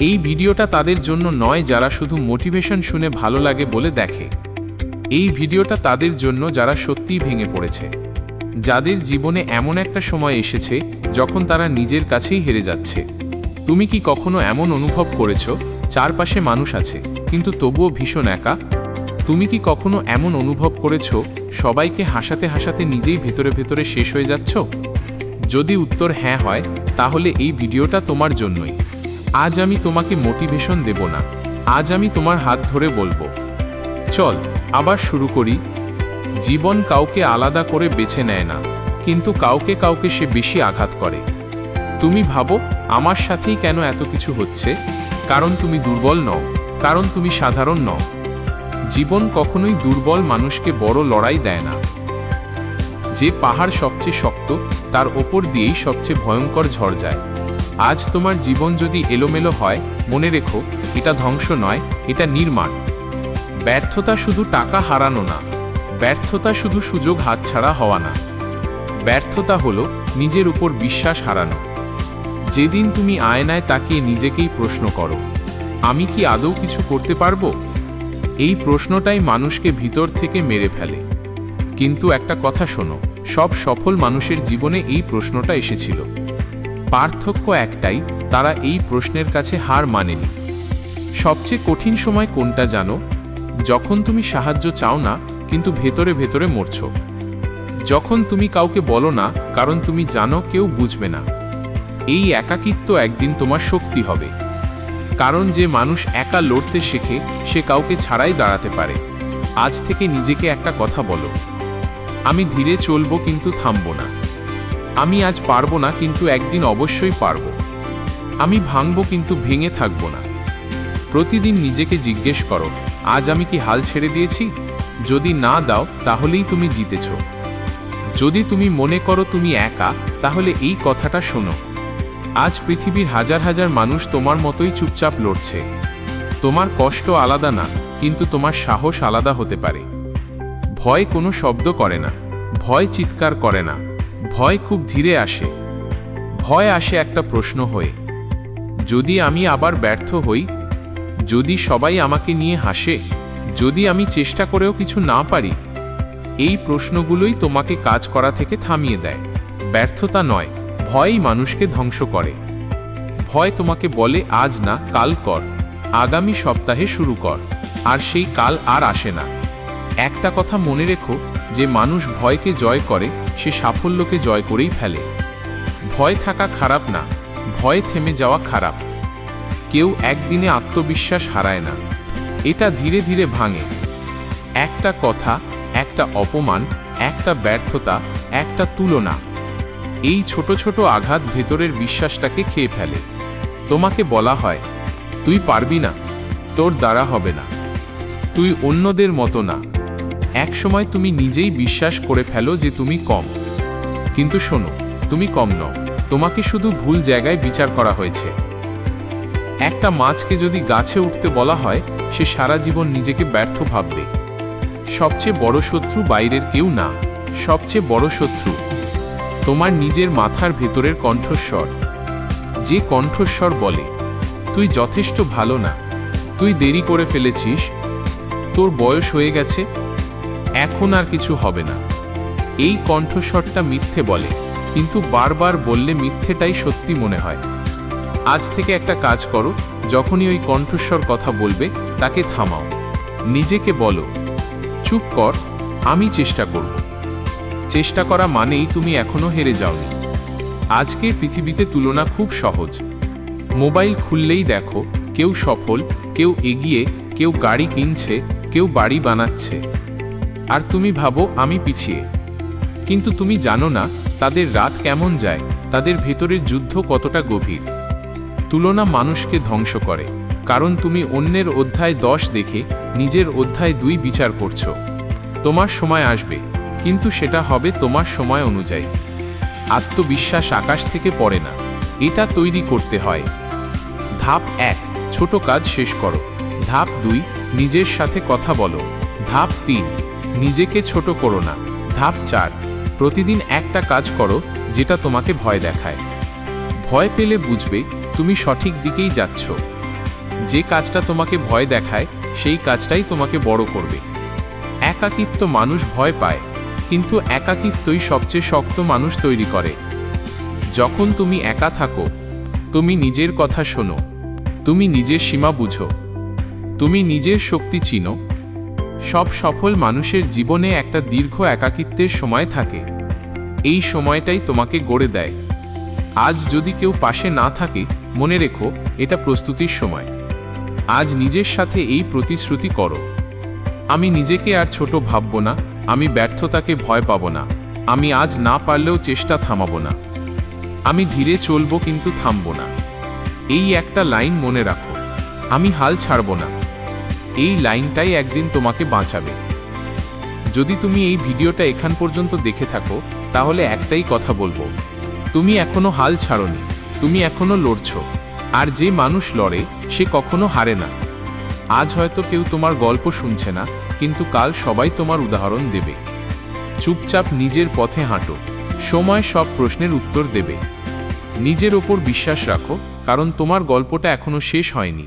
এই ভিডিওটা তাদের জন্য নয় যারা শুধু মোটিভেশন শুনে ভালো লাগে বলে দেখে। এই ভিডিওটা তাদের জন্য যারা সত্যিই ভেঙে পড়েছে। যাদের জীবনে এমন একটা সময় এসেছে যখন তারা নিজের কাছেই হেরে যাচ্ছে। তুমি কি কখনো এমন অনুভব করেছ? চারপাশে মানুষ আছে, কিন্তু তবুও ভীষণ একা। তুমি কি কখনো এমন অনুভব করেছ? সবাইকে হাসাতে হাসাতে নিজেই ভেতরে ভেতরে শেষ হয়ে যাচ্ছ? যদি উত্তর হ্যাঁ হয়, তাহলে এই ভিডিওটা তোমার জন্যই। আজ আমি তোমাকে মোটিভেশন দেব না। আজ আমি তোমার হাত ধরে বলব। চল, আবার শুরু করি। জীবন কাউকে আলাদা করে বেছে নেয় না, কিন্তু কাউকে কাউকে সে বেশি আঘাত করে। তুমি ভাবো, আমার সাথেই কেন এত কিছু হচ্ছে? কারণ তুমি দুর্বল নও, কারণ তুমি সাধারণ নও। জীবন কখনোই দুর্বল মানুষকে বড় লড়াই দেয় না। যে পাহাড় সবচেয়ে শক্ত, তার ওপর দিয়েই সবচেয়ে ভয়ঙ্কর ঝড় যায়। আজ তোমার জীবন যদি এলোমেলো হয়, মনে রেখো, এটা ধ্বংস নয়, এটা নির্মাণ। ব্যর্থতা শুধু টাকা হারানো না, ব্যর্থতা শুধু সুযোগ হাতছাড়া হওয়া না। ব্যর্থতা হলো নিজের উপর বিশ্বাস হারানো। যেদিন তুমি আয়নায় তাকিয়ে নিজেকেই প্রশ্ন করো, আমি কি আদৌ কিছু করতে পারব? এই প্রশ্নটাই মানুষকে ভিতর থেকে মেরে ফেলে। কিন্তু একটা কথা শোনো, সব সফল মানুষের জীবনে এই প্রশ্নটা এসেছিল। পার্থক্য একটাই, তারা এই প্রশ্নের কাছে হার মানেনি। সবচেয়ে কঠিন সময় কোনটা জানো? যখন তুমি সাহায্য চাও না, কিন্তু ভেতরে ভেতরে মরছ। যখন তুমি কাউকে বলো না, কারণ তুমি জানো কেউ বুঝবে না। এই একাকিত্ব একদিন তোমার শক্তি হবে। কারণ যে মানুষ একা লড়তে শেখে, সে কাউকে ছাড়াই দাঁড়াতে পারে। আজ থেকে নিজেকে একটা কথা বলো। আমি ধীরে চলবো, কিন্তু থামবো না। আমি আজ পারব না, কিন্তু একদিন অবশ্যই পারব। আমি ভাঙবো, কিন্তু ভেঙে থাকব না। প্রতিদিন নিজেকে জিজ্ঞেস করো, আজ আমি কি হাল ছেড়ে দিয়েছি? যদি না দাও, তাহলেই তুমি জিতেছ। যদি তুমি মনে করো তুমি একা, তাহলে এই কথাটা শোনো। আজ পৃথিবীর হাজার হাজার মানুষ তোমার মতোই চুপচাপ লড়ছে। তোমার কষ্ট আলাদা না, কিন্তু তোমার সাহস আলাদা হতে পারে। ভয় কোনো শব্দ করে না, ভয় চিৎকার করে না। ভয় খুব ধীরে আসে। ভয় আসে একটা প্রশ্ন হয়ে। যদি আমি আবার ব্যর্থ হই? যদি সবাই আমাকে নিয়ে হাসে? যদি আমি চেষ্টা করেও কিছু না পারি? এই প্রশ্নগুলোই তোমাকে কাজ করা থেকে থামিয়ে দেয়। ব্যর্থতা নয়, ভয়ই মানুষকে ধ্বংস করে। ভয় তোমাকে বলে, আজ না, কাল কর। আগামী সপ্তাহে শুরু কর। আর সেই কাল আর আসে না। একটা কথা মনে রেখো যে, মানুষ ভয়কে জয় করে সে সাফল্যকে জয় করেই ফেলে। ভয় থাকা খারাপ না, ভয় থেমে যাওয়া খারাপ। কেউ একদিনে আত্মবিশ্বাস হারায় না। এটা ধীরে ধীরে ভাঙে। একটা কথা, একটা অপমান, একটা ব্যর্থতা, একটা তুলনা, এই ছোট ছোট আঘাত ভেতরের বিশ্বাসটাকে খেয়ে ফেলে। তোমাকে বলা হয়, তুই পারবি না, তোর দ্বারা হবে না। তুই অন্যদের মতো না। একসময় তুমি নিজেই বিশ্বাস করে ফেলো যে তুমি কম। কিন্তু শোনো, তুমি কম নও, তোমাকে শুধু ভুল জায়গায় বিচার করা হয়েছে। একটা মাছকে যদি গাছে উঠতে বলা হয়, সে সারা জীবন নিজেকে ব্যর্থ ভাববে। সবচেয়ে বড় শত্রু বাইরের কেউ না, সবচেয়ে বড় শত্রু তোমার নিজের মাথার ভেতরের কণ্ঠস্বর। যে কণ্ঠস্বর বলে, তুই যথেষ্ট ভালো না, তুই দেরি করে ফেলেছিস, তোর বয়স হয়ে গেছে এখন আর কিছু হবে না। এই কণ্ঠস্বরটা মিথ্যে বলে, কিন্তু বারবার বললে মিথ্যেটাই সত্যি মনে হয়। আজ থেকে একটা কাজ করো, যখনই ওই কণ্ঠস্বর কথা বলবে, তাকে থামাও। নিজেকে বলো, চুপ কর, আমি চেষ্টা করব। চেষ্টা করা মানেই তুমি এখনও হেরে যাওনি। আজকের পৃথিবীতে তুলনা খুব সহজ। মোবাইল খুললেই দেখো, কেউ সফল, কেউ এগিয়ে, কেউ গাড়ি কিনছে, কেউ বাড়ি বানাচ্ছে। আর তুমি ভাবো, আমি পিছিয়ে। কিন্তু তুমি জানো না, তাদের রাত কেমন যায়, তাদের ভেতরের যুদ্ধ কতটা গভীর। তুলনা মানুষকে ধ্বংস করে, কারণ তুমি অন্যের অধ্যায় দশ দেখে নিজের অধ্যায় দুই বিচার করছ। তোমার সময় আসবে, কিন্তু সেটা হবে তোমার সময় অনুযায়ী। আত্মবিশ্বাস আকাশ থেকে পড়ে না, এটা তৈরি করতে হয়। ধাপ এক, ছোট কাজ শেষ করো। ধাপ দুই, নিজের সাথে কথা বলো। ধাপ তিন নিজেকে ছোট করো না। ধাপ চার, প্রতিদিন একটা কাজ করো, যেটা তোমাকে ভয় দেখায়। ভয় পেলে বুঝবে তুমি সঠিক দিকেই যাচ্ছ। যে কাজটা তোমাকে ভয় দেখায়, সেই কাজটাই তোমাকে বড় করবে। একাকিত্ব মানুষ ভয় পায়, কিন্তু একাকিত্বই সবচেয়ে শক্ত মানুষ তৈরি করে। যখন তুমি একা থাকো, তুমি নিজের কথা শোনো, তুমি নিজের সীমা বুঝো, তুমি নিজের শক্তি চিনো সব সফল মানুষের জীবনে একটা দীর্ঘ একাকিত্বের সময় থাকে। এই সময়টাই তোমাকে গড়ে দেয়। আজ যদি কেউ পাশে না থাকে, মনে রেখো, এটা প্রস্তুতির সময়। আজ নিজের সাথে এই প্রতিশ্রুতি করো। আমি নিজেকে আর ছোট ভাবব না, আমি ব্যর্থতাকে ভয় পাব না, আমি আজ না পারলেও চেষ্টা থামাবো না। আমি ধীরে চলব কিন্তু থামবো না। এই একটা লাইন মনে রাখো। আমি হাল ছাড়ব না। এই লাইনটাই একদিন তোমাকে বাঁচাবে। যদি তুমি এই ভিডিওটা এখান পর্যন্ত দেখে থাকো, তাহলে একটাই কথা বলব। তুমি এখনও হাল ছাড়নি, তুমি এখনও লড়ছ। আর যে মানুষ লড়ে, সে কখনো হারে না। আজ হয়তো কেউ তোমার গল্প শুনছে না, কিন্তু কাল সবাই তোমার উদাহরণ দেবে। চুপচাপ নিজের পথে হাঁটো, সময় সব প্রশ্নের উত্তর দেবে। নিজের ওপর বিশ্বাস রাখো, কারণ তোমার গল্পটা এখনও শেষ হয়নি।